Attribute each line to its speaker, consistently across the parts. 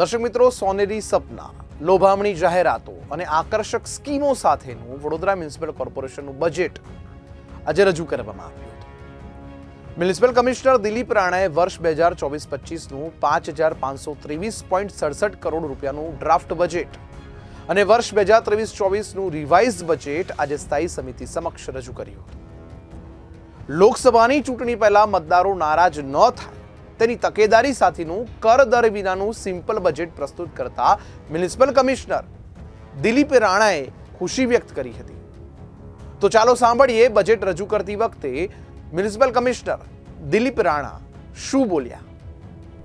Speaker 1: દર્શક મિત્રો, સોનેરી સપના, લોભામણી જાહેરાતો અને આકર્ષક સ્કીમો સાથેનું વડોદરા મ્યુનિસિપલ કોર્પોરેશનનું બજેટ આજે રજૂ કરવામાં આવ્યું હતું. મ્યુનિસિપલ કમિશનર દિલીપ રાણાએ વર્ષ બે હજાર ચોવીસ પચીસનું પાંચ હજાર પાંચસો ત્રેવીસ પોઈન્ટ સડસઠ કરોડ રૂપિયાનું ડ્રાફ્ટ બજેટ અને વર્ષ બે હજાર ત્રેવીસ ચોવીસનું રિવાઇઝ બજેટ આજે સ્થાયી સમિતિ સમક્ષ રજૂ કર્યું હતું. લોકસભાની ચૂંટણી પહેલા મતદારો નારાજ ન થાય તેની તકેદારી સાથેનું કર દર વિનાનું સિમ્પલ બજેટ પ્રસ્તુત કરતા મ્યુનિસિપલ કમિશનર દિલીપ રાણાએ ખુશી વ્યક્ત કરી હતી. તો ચાલો સાંભળીએ બજેટ રજૂ કરતી વખતે મ્યુનિસિપલ કમિશનર દિલીપ રાણા શું બોલ્યા.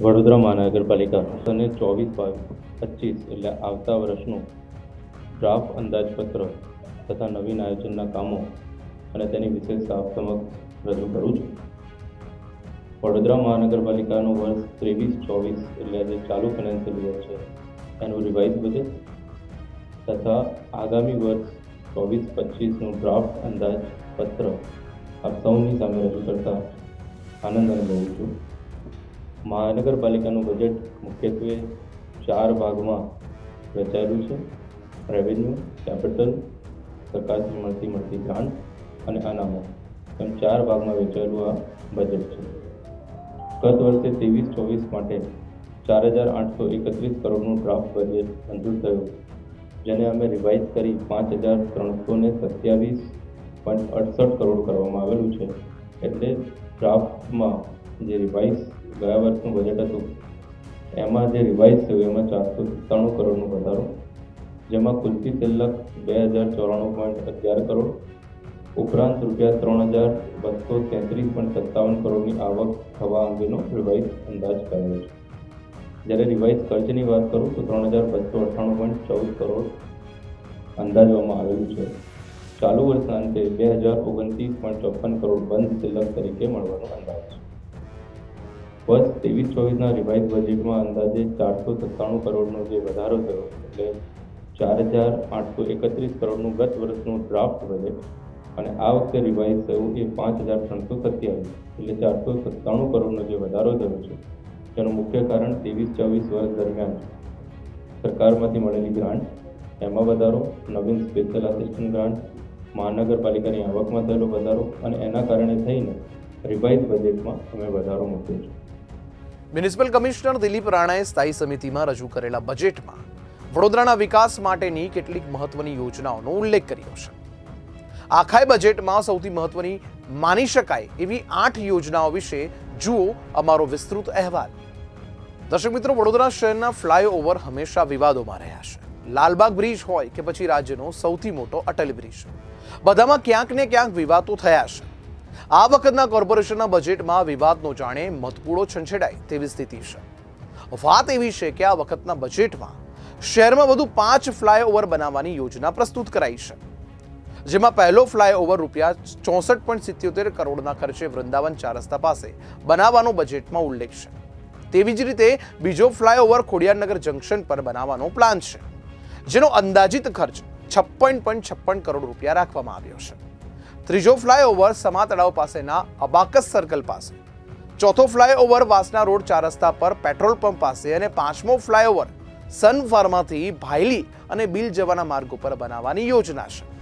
Speaker 2: વડોદરા મહાનગરપાલિકા અને ચોવીસ પચીસ એટલે આવતા વર્ષનું ડ્રાફ્ટ અંદાજપત્ર તથા નવીન આયોજનના કામો અને તેની વિશેષ આપ સમક્ષ રજૂ કરું છું. વડોદરા મહાનગરપાલિકાનું વર્ષ ત્રેવીસ, ચોવીસ એટલે જે ચાલુ ફાઇનાન્શિયલ યર છે. એનું રિવાઇઝ બજેટ તથા આગામી વર્ષ ચોવીસ, પચીસનું ડ્રાફ્ટ અંદાજપત્ર આપ સૌની સામે રજૂ કરતા આનંદ અનુભવું છું. મહાનગરપાલિકાનું બજેટ મુખ્યત્વે ચાર ભાગમાં વેચાયેલું છે. રેવન્યુ કેપિટલ સરકારથી મળતી મળતી ગ્રાન્ટ અને અનામત. એમ ચાર ભાગમાં વહેંચાયેલું આ બજેટ છે. ગત વર્ષે ત્રેવીસ ચોવીસ માટે ચાર હજાર આઠસો એકત્રીસ કરોડનું ડ્રાફ્ટ બજેટ મંજૂર થયું, જેને અમે રિવાઇઝ કરી પાંચ હજાર ત્રણસો ને સત્યાવીસ પોઈન્ટ અડસઠ કરોડ કરવામાં આવેલું છે. એટલે ડ્રાફ્ટમાં જે રિવાઇઝ ગયા વર્ષનું બજેટ હતું, એમાં જે રિવાઇઝ થયું એમાં ચારસો સત્તાણું કરોડનો વધારો, જેમાં કુલથી છેલ્લા બે હજાર ચોરાણું પોઈન્ટ અગિયાર કરોડ ઉપરાંત રૂપિયા ત્રણ હજાર બસો તેત્રીસ પોઈન્ટ સત્તાવન કરોડની આવક થવા અંગેનો રિવાઇઝ અંદાજ કરાયો છે. જ્યારે રિવાઇઝ ખર્ચની વાત કરું તો ત્રણ હજાર બસો અઠ્ઠાણું પોઈન્ટ ચૌદ કરોડ અંદાજવામાં આવેલું છે. ચાલુ વર્ષના અંતે બે હજાર ઓગણત્રીસ પોઈન્ટ ચોપન કરોડ બંધ શિલ્લક તરીકે મળવાનો અંદાજ છે. વર્ષ ત્રેવીસ ચોવીસના રિવાઇઝ બજેટમાં અંદાજે ચારસો સત્તાણું કરોડનો જે વધારો થયો, એટલે ચાર હજાર આઠસો એકત્રીસ કરોડનું ગત વર્ષનું ડ્રાફ્ટ બજેટ અને આ વખતે રિવાઇઝ થયું એ પાંચ હજાર ત્રણસો સત્યાવીસ એટલે ચારસો સત્તાણું કરોડનો જે વધારો થયો છે, તેનું મુખ્ય કારણ ત્રેવીસ ચોવીસ વર્ષ દરમિયાન સરકારમાંથી મળેલી ગ્રાન્ટ, એમાં વધારો, નવીન સ્પેશિયલ આસિસ્ટન્ટ ગ્રાન્ટ, મહાનગરપાલિકાની આવકમાં થયેલો વધારો અને એના કારણે થઈને રિવાઇઝ બજેટમાં અમે વધારો મૂક્યો છે.
Speaker 1: મ્યુનિસિપલ કમિશનર દિલીપ રાણાએ સ્થાયી સમિતિમાં રજૂ કરેલા બજેટમાં વડોદરાના વિકાસ માટેની કેટલીક મહત્વની યોજનાઓનો ઉલ્લેખ કર્યો છે. આખાય બજેટમાં સૌથી મહત્વની માની શકાય એવી આઠ યોજનાઓ વિશે જુઓ અમારો વિસ્તૃત અહેવાલ. દર્શક મિત્રો, વડોદરા શહેરના ફ્લાયઓવર હંમેશા વિવાદોમાં રહ્યા છે. લાલબાગ બ્રિજ હોય કે પછી રાજ્યનો સૌથી મોટો અટલ બ્રિજ. બધામાં ક્યાંક ને ક્યાંક વિવાદો થયા છે. આ વખતના કોર્પોરેશનના બજેટમાં વિવાદનો જાણે મતપૂળો છંછેડાય તેવી સ્થિતિ છે. વાત એવી છે કે આ વખતના બજેટમાં શહેરમાં વધુ પાંચ ફ્લાયઓવર બનાવવાની યોજના પ્રસ્તુત કરાઈ છે. જેમાં પહેલો ફ્લાયઓવર રૂપિયા ચોસઠ પોઈન્ટ સિત્યોતેર કરોડના ખર્ચે વૃંદાવન ચાર રસ્તા પાસે બનાવવાનો બજેટમાં ઉલ્લેખ છે. તેવી જ રીતે બીજો ફ્લાયઓવર ખોડિયારનગર જંકશન પર બનાવવાનો પ્લાન છે, જેનો અંદાજિત ખર્ચ છપ્પન પોઈન્ટ છપ્પન કરોડ રૂપિયા રાખવામાં આવ્યો છે. ત્રીજો ફ્લાયઓવર સમા તળાવ પાસેના અબાકસ સર્કલ પાસે, ચોથો ફ્લાયઓવર વાસના રોડ ચાર રસ્તા પર પેટ્રોલ પંપ પાસે અને પાંચમો ફ્લાયઓવર સન ફાર્માથી ભાયલી અને બિલ જવાના માર્ગ ઉપર બનાવવાની યોજના છે.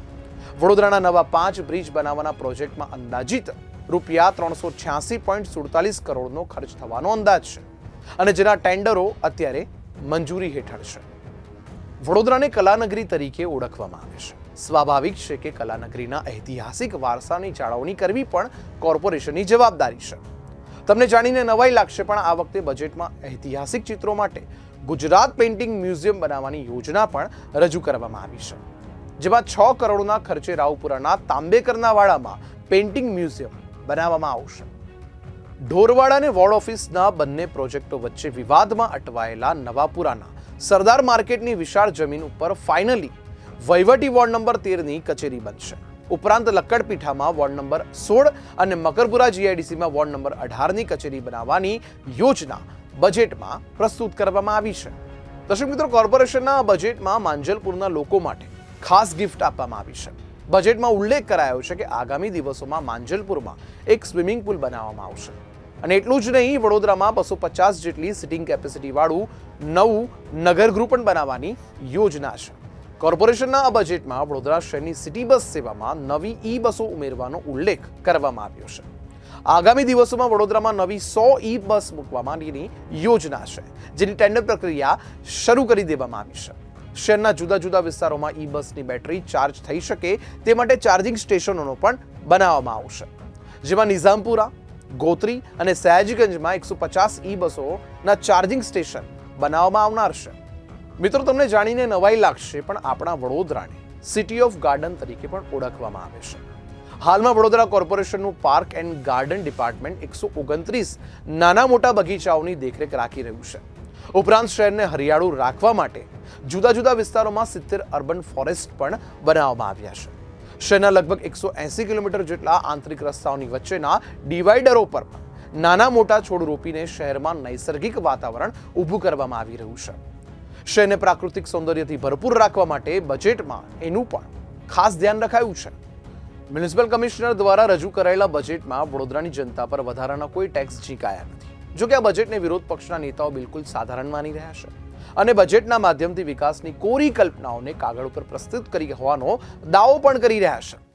Speaker 1: વડોદરાના નવા પાંચ બ્રિજ બનાવવાના પ્રોજેક્ટમાં અંદાજિત રૂપિયા ત્રણસો છ્યાસી પોઈન્ટ સુડતાલીસ કરોડનો ખર્ચ થવાનો અંદાજ છે. અને જેના ટેન્ડરો અત્યારે મંજૂરી હેઠળ છે. વડોદરાને કલાનગરી તરીકે ઓળખવામાં આવે છે. સ્વાભાવિક છે કે કલાનગરીના ઐતિહાસિક વારસાની જાળવણી કરવી પણ કોર્પોરેશનની જવાબદારી છે. તમને જાણીને નવાઈ લાગશે, પણ આ વખતે બજેટમાં ઐતિહાસિક ચિત્રો માટે ગુજરાત પેઇન્ટિંગ મ્યુઝિયમ બનાવવાની યોજના પણ રજૂ કરવામાં આવી છે. જેમાં છ કરોડના ખર્ચે રાવપુરાના તાંબેકરના વાડામાં પેઇન્ટિંગ મ્યુઝિયમ બનાવવામાં આવશે. ઢોરવાડા અને વોર્ડ ઓફિસના બંને પ્રોજેક્ટો વચ્ચે વિવાદમાં અટવાયેલા નવાપુરાના સરદાર માર્કેટની વિશાળ જમીન ઉપર ફાઇનલી વહીવટી વોર્ડ નંબર તેરની કચેરી બનશે. ઉપરાંત લક્કડપીઠામાં વોર્ડ નંબર સોળ અને મકરપુરા જીઆઈડીસીમાં વોર્ડ નંબર અઢારની કચેરી બનાવવાની યોજના બજેટમાં પ્રસ્તુત કરવામાં આવી છે. દર્શક મિત્રો, કોર્પોરેશનના બજેટમાં માંજલપુરના લોકો માટે ખાસ ગિફ્ટ આપવામાં આવી છે. બજેટમાં ઉલ્લેખ કરાયો છે કે આગામી દિવસોમાં માંજલપુરમાં એક સ્વિમિંગ પુલ બનાવવામાં આવશે. અને એટલું જ નહીં, વડોદરામાં બસો પચાસ જેટલી સિટિંગ કેપેસિટીવાળું નવું નગરગૃહ પણ બનાવવાની યોજના છે. કોર્પોરેશનના આ બજેટમાં વડોદરા શહેરની સિટી બસ સેવામાં નવી ઈ બસો ઉમેરવાનો ઉલ્લેખ કરવામાં આવ્યો છે. આગામી દિવસોમાં વડોદરામાં નવી સો ઈ બસ મૂકવા માટેની યોજના છે, જેની ટેન્ડર પ્રક્રિયા શરૂ કરી દેવામાં આવી છે. શહેરના જુદા જુદા વિસ્તારોમાં ઈ બસની બેટરી ચાર્જ થઈ શકે તે માટે ચાર્જિંગ સ્ટેશનોનો પણ બનાવવામાં આવશે. જેમાં નિઝામપુરા, ગોત્રી અને સયાજીગંજમાં એકસો પચાસ ઈ બસોના ચાર્જિંગ સ્ટેશન બનાવવામાં આવનાર છે. મિત્રો, તમને જાણીને નવાઈ લાગશે, પણ આપણા વડોદરાને સિટી ઓફ ગાર્ડન તરીકે પણ ઓળખવામાં આવે છે. હાલમાં વડોદરા કોર્પોરેશનનું પાર્ક એન્ડ ગાર્ડન ડિપાર્ટમેન્ટ એકસો ઓગણત્રીસ નાના મોટા બગીચાઓની દેખરેખ રાખી રહ્યું છે. ઉપરાંત શહેરને હરિયાળું રાખવા માટે જુદા જુદા વિસ્તારોમાં સિત્તેર અર્બન ફોરેસ્ટ પણ બનાવવામાં આવ્યા છે. શહેરના લગભગ એકસો એંસી કિલોમીટર જેટલા આંતરિક રસ્તાઓની વચ્ચેના ડિવાઈડરો પર નાના મોટા છોડ રોપીને શહેરમાં નૈસર્ગિક વાતાવરણ ઊભું કરવામાં આવી રહ્યું છે. શહેરને પ્રાકૃતિક સૌંદર્યથી ભરપૂર રાખવા માટે બજેટમાં એનું પણ ખાસ ધ્યાન રખાયું છે. મ્યુનિસિપલ કમિશનર દ્વારા રજૂ કરાયેલા બજેટમાં વડોદરાની જનતા પર વધારાના કોઈ ટેક્સ ઝીકાયા નથી. જો કે આ બજેટને વિરોધ પક્ષના નેતાઓ બિલકુલ સાધારણ માની રહ્યા છે. અને બજેટના માધ્યમથી વિકાસની કોરી કલ્પનાઓને કાગળ ઉપર પ્રસ્તુત કરી હોવાનો દાવો પણ કરી રહ્યા છે.